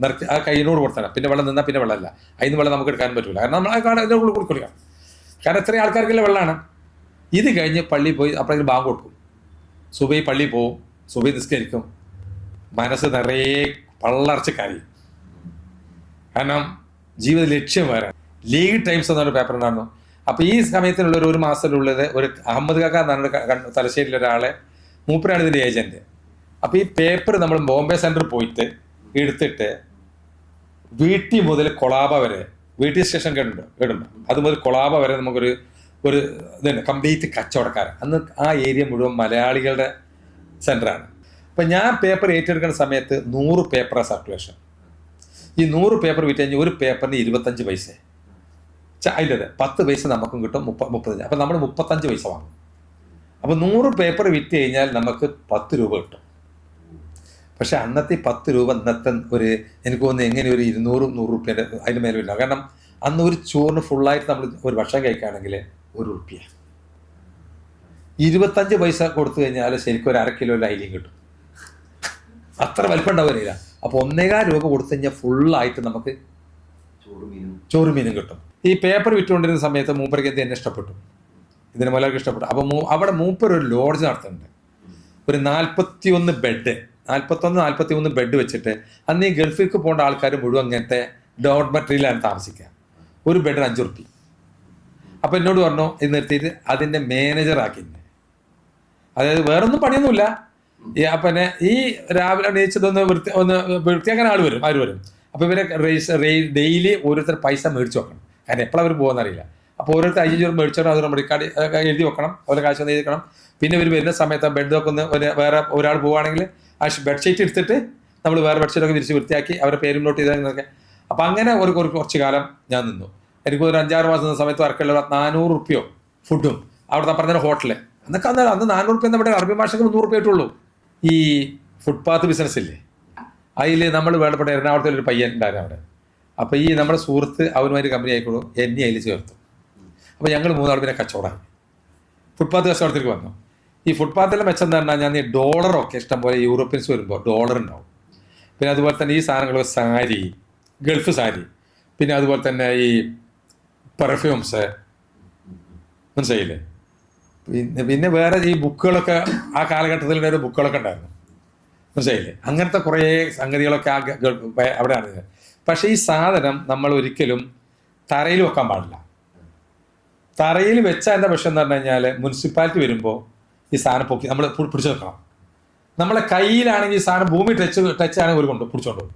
നിറച്ച് ആ കൈയിനോട് കൊടുത്തണം പിന്നെ വെള്ളം നിന്നാൽ പിന്നെ വെള്ളമില്ല. അതിന് വെള്ളം നമുക്ക് എടുക്കാൻ പറ്റില്ല കാരണം നമ്മൾ കാണാൻ അതിന്റെ കൂടി കുളിക്കണം. കാരണം ഇത്രയും ആൾക്കാർക്കുള്ള വെള്ളമാണ്. ഇത് കഴിഞ്ഞ് പള്ളിയിൽ പോയി അപ്പോഴേക്കും ബാങ്ക് കൊടുക്കും. സുബൈ പള്ളിയിൽ പോവും. സുബൈ നിസ്കരിക്കും. മനസ്സ് നിറയെ പള്ളർച്ച കാര്യം കാരണം ജീവിത ലക്ഷ്യം വേറെ. ലീഗ് ടൈംസ് എന്നൊരു പേപ്പർ ഉണ്ടായിരുന്നു. അപ്പൊ ഈ സമയത്തിനുള്ള ഒരു മാസത്തിലുള്ളത് ഒരു അഹമ്മദ് കാക്ക എന്നാണ് തലശ്ശേരിയിലെ ഒരാളെ മൂപ്പരാണ് ഇതിന്റെ ഏജന്റ്. അപ്പൊ ഈ പേപ്പർ നമ്മൾ ബോംബെ സെന്ററിൽ പോയിട്ട് എടുത്തിട്ട് വീട്ടി മുതൽ കൊളാബ വരെ വീട്ടി സ്റ്റേഷൻ കേടുണ്ട് കേടുണ്ട്. അത് മുതൽ കൊളാബ വരെ നമുക്കൊരു ഒരു ഇതുണ്ട് കംപ്ലീറ്റ് കച്ചവടക്കാരൻ. അന്ന് ആ ഏരിയ മുഴുവൻ മലയാളികളുടെ സെന്ററാണ്. അപ്പം ഞാൻ പേപ്പർ ഏറ്റെടുക്കുന്ന സമയത്ത് നൂറ് പേപ്പറാണ് സർക്കുലേഷൻ. ഈ നൂറ് പേപ്പർ വിറ്റ് കഴിഞ്ഞാൽ ഒരു പേപ്പറിന് ഇരുപത്തഞ്ച് പൈസ. അതിന്റെ അതെ പത്ത് പൈസ നമുക്കും കിട്ടും മുപ്പ മുപ്പത്തഞ്ച്. അപ്പം നമ്മൾ മുപ്പത്തഞ്ച് പൈസ വാങ്ങും. അപ്പം നൂറ് പേപ്പർ വിറ്റ് കഴിഞ്ഞാൽ നമുക്ക് പത്ത് രൂപ കിട്ടും. പക്ഷേ അന്നത്തെ പത്ത് രൂപ ഇന്നത്തെ ഒരു എനിക്ക് തോന്നുന്നു എങ്ങനെ ഒരു ഇരുന്നൂറ് നൂറ് റുപ്യേന്റെ അതിന് മേലെ വരില്ല. കാരണം അന്ന് ഒരു ചോറിന് ഫുള്ളായിട്ട് നമ്മൾ ഒരു ഭക്ഷണം കഴിക്കുകയാണെങ്കിൽ ഒരു റുപ്യ. ഇരുപത്തഞ്ച് പൈസ കൊടുത്തു കഴിഞ്ഞാൽ ശരിക്കും ഒരു അര കിലോ ലൈലിയും കിട്ടും. അത്ര വലിപ്പം ഉണ്ടാവില്ല അപ്പോൾ ഒന്നേകാൽ രൂപ കൊടുത്തു കഴിഞ്ഞാൽ ഫുള്ളായിട്ട് നമുക്ക് ചോറ് മീനും. കിട്ടും. ഈ പേപ്പർ വിറ്റുകൊണ്ടിരുന്ന സമയത്ത് മൂപ്പർക്ക് എന്ത് എന്നെ ഇഷ്ടപ്പെട്ടു? ഇതിന് മലയാളം ഇഷ്ടപ്പെട്ടു. അപ്പോൾ മൂ അവിടെ മൂപ്പർ ഒരു ലോഡ്ജ് നടത്തുന്നുണ്ട്. ഒരു നാൽപ്പത്തി ഒന്ന് ബെഡ് നാൽപ്പത്തൊന്ന് നാൽപ്പത്തി മൂന്ന് ബെഡ് വെച്ചിട്ട് അന്ന് ഈ ഗൾഫിലേക്ക് പോകേണ്ട ആൾക്കാർ മുഴുവൻ അങ്ങനത്തെ ഡോർമെട്രിയിലാണ് താമസിക്കുക. ഒരു ബെഡിന് അഞ്ച് റുപ്പി അപ്പോൾ എന്നോട് പറഞ്ഞു ഇത് നിർത്തിയിട്ട് അതിന്റെ മാനേജർ ആക്കി എന്നെ. അതായത് വേറൊന്നും പണിയൊന്നുമില്ല. പിന്നെ ഈ രാവിലെ എണീച്ചതൊന്ന് വൃത്തി ഒന്ന് വൃത്തിയാക്കാൻ ആൾ വരും ആര് വരും? അപ്പോൾ ഇവരെ ഡെയിലി ഓരോരുത്തർ പൈസ മേടിച്ചു വെക്കണം. കാരണം എപ്പോഴും അവർ പോകുന്നറിയില്ല അപ്പോൾ ഓരോരുത്തർ അഞ്ചു രൂപ മേടിച്ചോ അത് നമ്മൾ കാർഡ് എഴുതി വെക്കണം അവരെ കാശ് ഒന്ന് എഴുതിക്കണം പിന്നെ ഇവർ വരുന്ന സമയത്ത് ബെഡ് ഒന്ന് വേറെ ഒരാൾ പോവുകയാണെങ്കിൽ ആ ബെഡ്ഷീറ്റ് എടുത്തിട്ട് നമ്മൾ വേറെ ബെഡ്ഷീറ്റൊക്കെ വിരിച്ച് വൃത്തിയാക്കി അവരുടെ പേരും നോട്ട് ചെയ്തൊക്കെ അപ്പം അങ്ങനെ ഒരു കുറച്ച് കാലം ഞാൻ നിന്നു. എനിക്ക് ഒരു അഞ്ചാറ് മാസം സമയത്ത് വർക്കുള്ള നാനൂറ് റുപ്യോ ഫുഡും. അവിടുത്തെ പറഞ്ഞ ഹോട്ടൽ. എന്നൊക്കെ അന്ന് അന്ന് നാനൂറ് റുപ്യ നമ്മുടെ അറബി ഭാഷയ്ക്ക് മുന്നൂറ് റുപ്യ ആയിട്ടുള്ളൂ ഈ ഫുട്പാത്ത് ബിസിനസ് ഇല്ലേ? അതിൽ നമ്മൾ വേണ്ടപ്പെട്ട എറണാകുളത്തിൽ ഒരു പയ്യൻ ഉണ്ടായിരുന്നു അവിടെ. അപ്പോൾ ഈ നമ്മുടെ സുഹൃത്ത് അവനുമായിട്ട് കമ്പനി ആയിക്കോളൂ. എന്നെ അതിൽ ചേർത്തു. അപ്പോൾ ഞങ്ങൾ മൂന്നാൾ പിന്നെ കച്ചവടമായി ഫുട്പാത്ത് കച്ചവടത്തിലേക്ക് വന്നു. ഈ ഫുട്പാത്തിലെ മെച്ചം എന്ന് പറഞ്ഞാൽ ഞാൻ ഈ ഡോളറൊക്കെ ഇഷ്ടം പോലെ യൂറോപ്യൻസ് വരുമ്പോൾ ഡോളർ ഉണ്ടാവും. പിന്നെ അതുപോലെ തന്നെ ഈ സാധനങ്ങൾ സാരി ഗൾഫ് സാരി. പിന്നെ അതുപോലെ തന്നെ ഈ പെർഫ്യൂംസ് മനസ്സിലായില്ലേ? പിന്നെ പിന്നെ വേറെ ഈ ബുക്കുകളൊക്കെ ആ കാലഘട്ടത്തിൽ വേറെ ബുക്കുകളൊക്കെ ഉണ്ടായിരുന്നു. മനസ്സിലായില്ലേ? അങ്ങനത്തെ കുറേ സംഗതികളൊക്കെ ആ അവിടെ ഇത്. പക്ഷേ ഈ സാധനം നമ്മൾ ഒരിക്കലും തറയിൽ വെക്കാൻ പാടില്ല. തറയിൽ വെച്ചാൽ എന്താ പ്രശ്നം എന്ന് പറഞ്ഞു കഴിഞ്ഞാൽ മുനിസിപ്പാലിറ്റി വരുമ്പോൾ ഈ സാധനം പൊക്കി നമ്മൾ പിടിച്ചു വെക്കണം. നമ്മളെ കയ്യിലാണെങ്കിൽ സാധനം ഭൂമി ടച്ച് ടച്ച് ആണെങ്കിൽ ഒരു കൊണ്ടു പിടിച്ചോണ്ടു പോകും.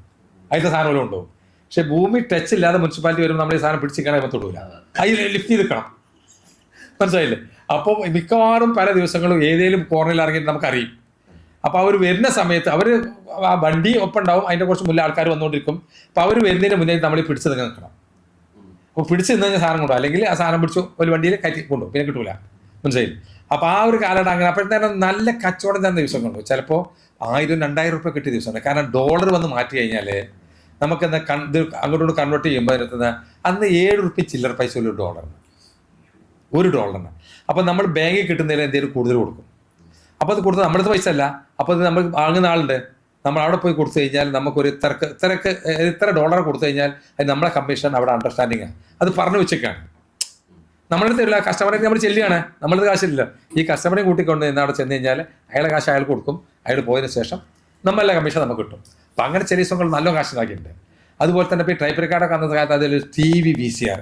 അതിന്റെ സാധനം ഒരു കൊണ്ടുപോകും പക്ഷെ ഭൂമി ടച്ച് ഇല്ലാതെ മുനിസിപ്പാലിറ്റി വരുമ്പോൾ നമ്മൾ ഈ സാധനം പിടിച്ചിരിക്കണേ തൊടൂല അതിൽ ലിഫ്റ്റ് ചെയ്ത് നിൽക്കണം. മനസ്സിലായില്ലേ? അപ്പോൾ മിക്കവാറും പല ദിവസങ്ങളും ഏതെങ്കിലും കോർണറിൽ ഇറങ്ങിയിട്ട് നമുക്കറിയും. അപ്പോൾ അവർ വരുന്ന സമയത്ത് അവർ ആ വണ്ടി ഒപ്പം ഉണ്ടാവും അതിന്റെ കുറച്ച് മുന്നേ ആൾക്കാർ വന്നുകൊണ്ടിരിക്കും. അപ്പോൾ അവർ വരുന്നതിന് മുന്നേ നമ്മൾ പിടിച്ച് നിങ്ങൾ നിൽക്കണം. അപ്പോൾ പിടിച്ച് നിന്ന് കഴിഞ്ഞാൽ സാധനം കൊണ്ടുപോകും. അല്ലെങ്കിൽ ആ സാധനം പിടിച്ചു ഒരു വണ്ടിയിൽ കയറ്റി കൊണ്ടുപോകും. പിന്നെ കിട്ടൂല. മനസ്സിലായി അപ്പോൾ ആ ഒരു കാലഘട്ടം അങ്ങനെ. അപ്പോഴത്തേനും നല്ല കച്ചവടം തന്ന ദിവസം കൊണ്ടു ചിലപ്പോൾ ആയിരം രണ്ടായിരം റുപ്യ കിട്ടിയ ദിവസമുണ്ട് കാരണം ഡോളർ വന്ന് മാറ്റി കഴിഞ്ഞാൽ നമുക്ക് എന്താ കൺ ഇത് കൺവേർട്ട് ചെയ്യുമ്പോൾ അതിനകത്ത് അന്ന് ഏഴ് റുപ്യ ചില്ലറ പൈസ ഒരു ഡോളറിന് ഒരു ഡോളറിന് അപ്പോൾ നമ്മൾ ബാങ്കിൽ കിട്ടുന്നതിൽ എന്തെങ്കിലും കൂടുതൽ കൊടുക്കും. അപ്പോൾ അത് കൊടുത്ത് നമ്മുടെ പൈസ അല്ല. അപ്പോൾ അത് നമ്മൾ വാങ്ങുന്ന ആളുണ്ട്. നമ്മൾ അവിടെ പോയി കൊടുത്തു കഴിഞ്ഞാൽ നമുക്കൊരു ഇത്രക്ക് ഇത്രക്ക് ഇത്ര ഡോളർ കൊടുത്തു കഴിഞ്ഞാൽ അത് നമ്മളെ കമ്മീഷൻ അവിടെ അണ്ടർസ്റ്റാൻഡിങ് ആണ്. അത് പറഞ്ഞു വെച്ചേക്കാണ്. നമ്മളെ തരില്ല കസ്റ്റമറെ നമ്മൾ ചെല്ലുകയാണ്. നമ്മളത് കാശില്ല ഈ കസ്റ്റമറെ കൂട്ടിക്കൊണ്ട് നിന്ന് അവിടെ ചെന്ന് കഴിഞ്ഞാൽ അയാളെ കാശ് അയാൾ കൊടുക്കും. അയാൾ പോയതിന് ശേഷം നമ്മളെ കമ്മീഷൻ നമുക്ക് കിട്ടും. അപ്പം അങ്ങനെ ചെറിയ സംഘങ്ങൾ നല്ല കാശ് ഉണ്ടാക്കിയിട്ടുണ്ട് അതുപോലെ തന്നെ ഇപ്പോൾ ഈ ടൈപ്പ് റെക്കാർഡൊക്കെ അന്നത്തെ കാലത്ത് അതിൽ T V V C R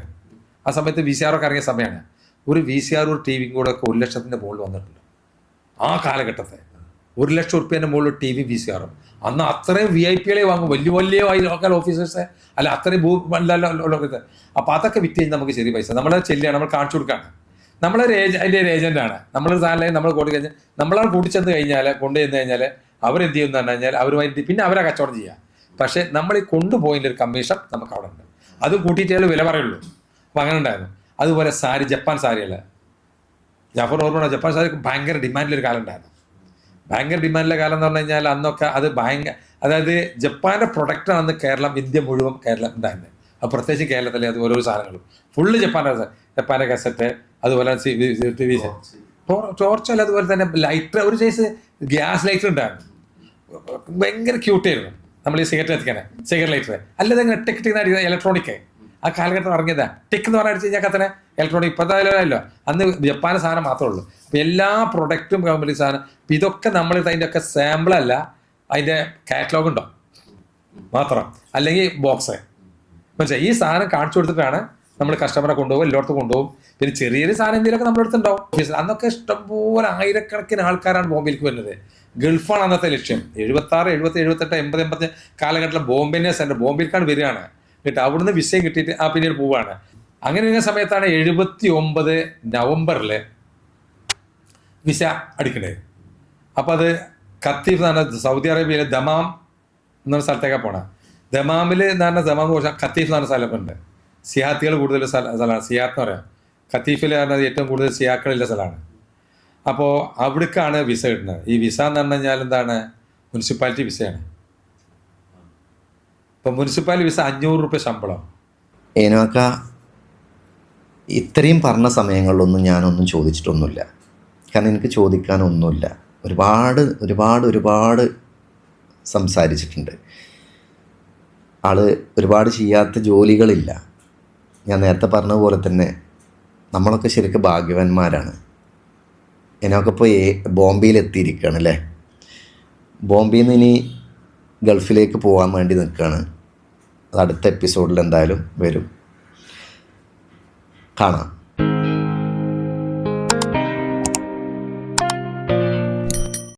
ആ സമയത്ത് വി സി ആർ ഒക്കെ ഇറങ്ങിയ സമയമാണ്. ഒരു വി സി ആർ ഒരു ടി വിയും കൂടെ ഒക്കെ ഒരു ലക്ഷത്തിന്റെ മുകളിൽ വന്നിട്ടുണ്ട്. ആ കാലഘട്ടത്തെ ഒരു ലക്ഷം ഉറുപ്പ്യന്റെ മുകളിൽ ടി വി വി സി ആറും അന്ന് അത്രയും വി ഐ പികളെ വാങ്ങും. വലിയ വലിയ ലോക്കൽ ഓഫീസേഴ്സ് അല്ല അത്രയും ഭൂ ലോകത്ത് അപ്പോൾ അതൊക്കെ വിറ്റ് കഴിഞ്ഞാൽ നമുക്ക് ചെറിയ പൈസ. നമ്മളെ ചെല്ലുകയാണ് നമ്മൾ കാണിച്ചു കൊടുക്കുകയാണ്. നമ്മളൊരു ഏജ അതിന്റെ ഒരു ഏജന്റാണ് നമ്മളൊരു സാധനം നമ്മൾ കൂടി കഴിഞ്ഞാൽ നമ്മളാണ് കൂട്ടിച്ചെന്ന് കഴിഞ്ഞാൽ കൊണ്ടുചെന്ന് കഴിഞ്ഞാൽ അവരെന്ത് ചെയ്യുമെന്ന് പറഞ്ഞു കഴിഞ്ഞാൽ അവരുമായിട്ട് പിന്നെ അവരെ കച്ചവടം ചെയ്യുക. പക്ഷേ നമ്മൾ ഈ കൊണ്ടുപോയതിന്റെ ഒരു കമ്മീഷൻ നമുക്ക് അവിടെ ഉണ്ട്. അത് കൂട്ടിയിട്ടേ വില പറയുള്ളൂ. അപ്പോൾ അങ്ങനെ ഉണ്ടായിരുന്നു. അതുപോലെ സാരി ജപ്പാൻ സാരികൾ ജാഫർ ഓർമ്മ ജപ്പാൻ സാരി ഭയങ്കര ഡിമാൻഡിലൊരു കാലം ഉണ്ടായിരുന്നു ഭയങ്കര ഡിമാൻഡിലെ കാലം എന്ന് പറഞ്ഞു കഴിഞ്ഞാൽ അന്നൊക്കെ അത് ഭയങ്കര അതായത് ജപ്പാന്റെ പ്രൊഡക്റ്റാണ് അന്ന് കേരളം ഇന്ത്യ മുഴുവൻ കേരളം ഉണ്ടായിരുന്നത്. അത് പ്രത്യേകിച്ച് കേരളത്തിലെ അത് ഓരോ സാധനങ്ങളും. ഫുള്ള് ജപ്പാന്റെ ജപ്പാന്റെ കസറ്റ് അതുപോലെ ടി വി ടോർച്ചല്ല അതുപോലെ തന്നെ ലൈറ്റർ. ഒരു സൈസ് ഗ്യാസ് ലൈറ്റർ ഉണ്ടായിരുന്നു. ഭയങ്കര ക്യൂട്ടായിരുന്നു. നമ്മൾ ഈ സിഗരറ്റ് എത്തിക്കാനെ സിഗരറ്റ് ലൈറ്റർ. അല്ലാതെ അങ്ങനെ ടെക്ടിക്കുന്ന ഇലക്ട്രോണിക്കായി ഇലക്ട്രോണിക് ആ കാലഘട്ടം ഇറങ്ങിയതാ. ടെക് എന്ന് പറഞ്ഞാൽ അടിച്ച് കഴിഞ്ഞാൽ കത്തനെ ഇലക്ട്രോണിക് ഇപ്പോഴത്തെ അന്ന് ജപ്പാൻ സാധനം മാത്രമേ ഉള്ളൂ. അപ്പോൾ എല്ലാ പ്രൊഡക്റ്റും കമ്പനി സാധനം. ഇതൊക്കെ നമ്മൾ അതിന്റെ ഒക്കെ സാമ്പിൾ അല്ല അതിന്റെ കാറ്റലോഗ് ഉണ്ടോ? മാത്രം. അല്ലെങ്കിൽ ബോക്സ് മനസ്സിലായി? ഈ സാധനം കാണിച്ചു കൊടുത്തിട്ടാണ് നമ്മൾ കസ്റ്റമറെ കൊണ്ടുപോകും എല്ലായിടത്തും കൊണ്ടുപോകും. പിന്നെ ചെറിയൊരു സാധനം എന്തെങ്കിലുമൊക്കെ നമ്മുടെ അടുത്തുണ്ടാവും ഓഫീസിൽ അന്നൊക്കെ ഇഷ്ടംപോലെ ആയിരക്കണക്കിന് ആൾക്കാരാണ് ബോംബെയിലേക്ക് വരുന്നത്. ഗൾഫാണ് അന്നത്തെ ലക്ഷ്യം. എഴുപത്തി ആറ് എഴുപത്തി എഴുപത്തെട്ട് എൺപത് എൺപത്തി കാലഘട്ടത്തിൽ ബോംബെ സെന്റർ ബോംബെയിലേക്കാണ് വരികയാണ്. കേട്ടോ. അവിടുന്ന് വിസ കിട്ടിയിട്ട് ആ പിന്നീട് പോവാണ്. അങ്ങനെ ഇരുന്ന സമയത്താണ് എഴുപത്തി ഒമ്പത് നവംബറിൽ വിസ അടിക്കണത് അപ്പോൾ അത് ഖത്തീഫ് എന്ന് പറഞ്ഞ സൗദി അറേബ്യയിലെ ദമാം എന്നൊരു സ്ഥലത്തേക്കാണ് പോണത് ദമാമിൽ എന്ന് പറഞ്ഞ ദമാം കുറച്ച് ഖത്തീഫ് എന്ന് പറഞ്ഞ സ്ഥലമുണ്ട്. സിയാത്തികൾ കൂടുതൽ സ്ഥല സ്ഥലമാണ് സിയാത്ത് എന്ന് പറയാം. ഖത്തീഫിൽ പറഞ്ഞാൽ ഏറ്റവും കൂടുതൽ സിയാക്കളുള്ള സ്ഥലമാണ്. അപ്പോൾ അവിടേക്കാണ് വിസ കിട്ടുന്നത് ഈ വിസ എന്ന് പറഞ്ഞു കഴിഞ്ഞാൽ എന്താണ്? മുനിസിപ്പാലിറ്റി വിസയാണ്. ഇപ്പം മുനിസിപ്പാലിറ്റി വിസ അഞ്ഞൂറ് റുപ്യ ശമ്പളം. ഏനോക്ക ഇത്രയും പറഞ്ഞ സമയങ്ങളിലൊന്നും ഞാനൊന്നും ചോദിച്ചിട്ടൊന്നുമില്ല. കാരണം എനിക്ക് ചോദിക്കാനൊന്നുമില്ല. ഒരുപാട് ഒരുപാട് ഒരുപാട് സംസാരിച്ചിട്ടുണ്ട്. ആൾ ഒരുപാട് ചെയ്യാത്ത ജോലികളില്ല. ഞാൻ നേരത്തെ പറഞ്ഞ പോലെ തന്നെ നമ്മളൊക്കെ ശരിക്കും ഭാഗ്യവാന്മാരാണ്. എന്നൊക്കെ ഇപ്പോൾ ബോംബെയിൽ എത്തിയിരിക്കുകയാണ് അല്ലേ? ബോംബെയിൽ നിന്ന് ഇനി ഗൾഫിലേക്ക് പോകാൻ വേണ്ടി നിൽക്കുകയാണ്. അടുത്ത എപ്പിസോഡിൽ എന്തായാലും വരും. കാണാം.